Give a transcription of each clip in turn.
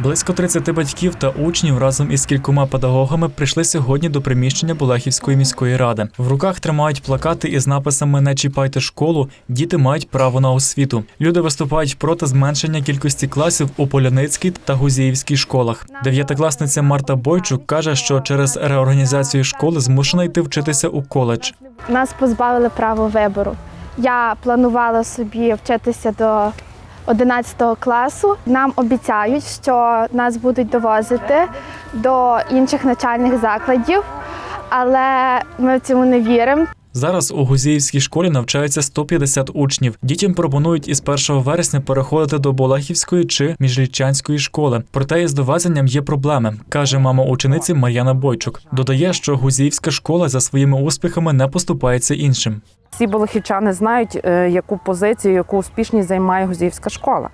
Близько 30 батьків та учнів разом із кількома педагогами прийшли сьогодні до приміщення Болехівської міської ради. В руках тримають плакати із написами Не чіпайте школу, діти мають право на освіту. Люди виступають проти зменшення кількості класів у Поляницькій та Гузіївській школах. Дев'ятикласниця Марта Бойчук каже, що через реорганізацію школи змушена йти вчитися у коледж. Нас позбавили права вибору. Я планувала собі вчитися до 11 класу. Нам обіцяють, що нас будуть довозити до інших навчальних закладів, але ми в цьому не віримо. Зараз у Гузіївській школі навчаються 150 учнів. Дітям пропонують із 1 вересня переходити до Болахівської чи Міжлічанської школи. Проте із довезенням є проблеми, каже мама учениці Мар'яна Бойчук. Додає, що Гузіївська школа за своїми успіхами не поступається іншим. Всі болехівчани знають, е, яку позицію, яку успішність займає Гузіївська школа.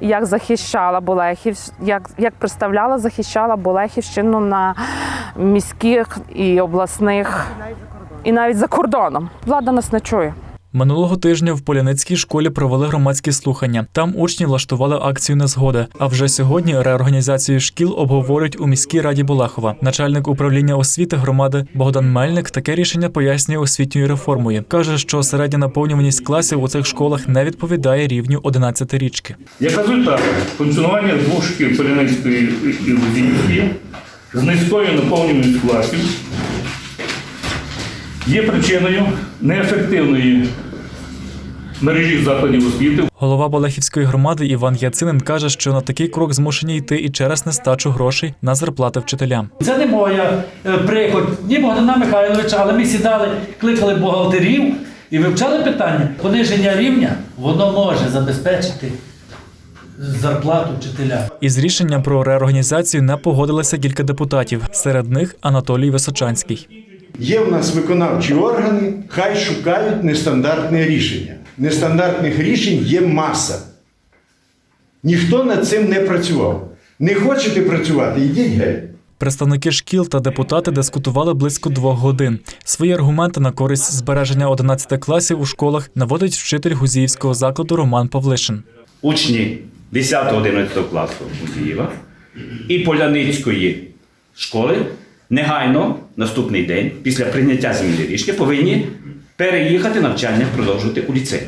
Як захищала Болехів, як, як представляла, захищала Болехівщину на міських і обласних, і навіть за кордоном. Влада нас не чує. Минулого тижня в Поляницькій школі провели громадські слухання. Там учні влаштували акцію незгоди. А вже сьогодні реорганізацію шкіл обговорюють у міській раді Булахова. Начальник управління освіти громади Богдан Мельник таке рішення пояснює освітньою реформою. каже, що середня наповнюваність класів у цих школах не відповідає рівню 11-річки. Як результат функціонування двох шкіл Полянецької і Лузінської з низькою наповненістю класів є причиною неефективної мережі закладів освіти Голова Болехівської громади Іван Яцинин каже, що на такий крок змушені йти і через нестачу грошей на зарплати вчителям. Це не моя е, приклад, ні Богдана Михайловича, але ми сідали, кликали бухгалтерів і вивчали питання. Пониження рівня воно може забезпечити зарплату вчителя. Із рішенням про реорганізацію не погодилися кілька депутатів. Серед них Анатолій Височанський. Є в нас виконавчі органи, хай шукають нестандартне рішення. Нестандартних рішень є маса. Ніхто над цим не працював. Не хочете працювати, йдіть геть. Представники шкіл та депутати дискутували близько двох годин. Свої аргументи на користь збереження 11 класів у школах наводить вчитель гузіївського закладу Роман Павлишин. учні 10-11 класу Музієва і Поляницької школи негайно наступний день, після прийняття зміни рішення, повинні переїхати навчання продовжувати у ліцеї.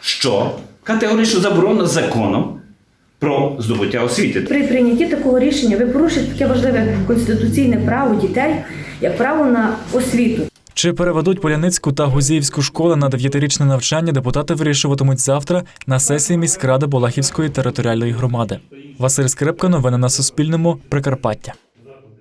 Що категорично заборонено законом про здобуття освіти. При прийнятті такого рішення ви порушуєте таке важливе конституційне право дітей, як право на освіту. Чи переведуть Поляницьку та Гузіївську школи на дев'ятирічне навчання, депутати вирішуватимуть завтра на сесії міськради Балахівської територіальної громади. Василь Скрипка, новини на Суспільному, Прикарпаття.